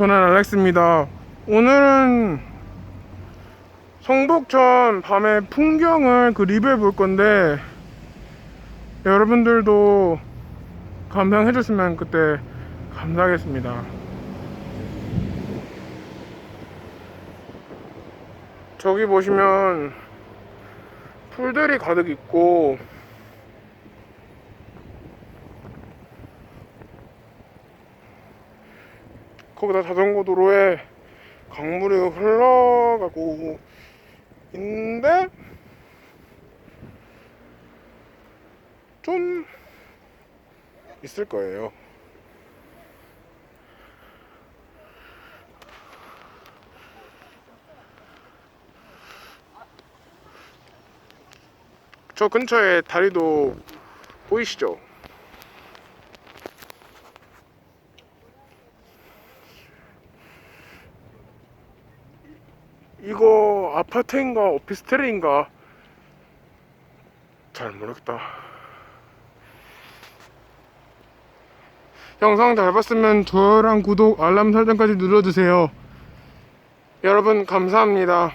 저는 알렉스입니다. 오늘은 성북천 밤의 풍경을 그 리뷰해 볼 건데 여러분들도 감상해 줬으면 그때 감사하겠습니다. 저기 보시면 풀들이 가득 있고 거기다 자전거 도로에 강물이 흘러가고 있는데 좀 있을 거예요. 저 근처에 다리도 보이시죠? 이거 아파트인가 오피스텔인가 잘 모르겠다. 영상 잘 봤으면 좋아요랑 구독, 알람 설정까지 눌러주세요. 여러분 감사합니다.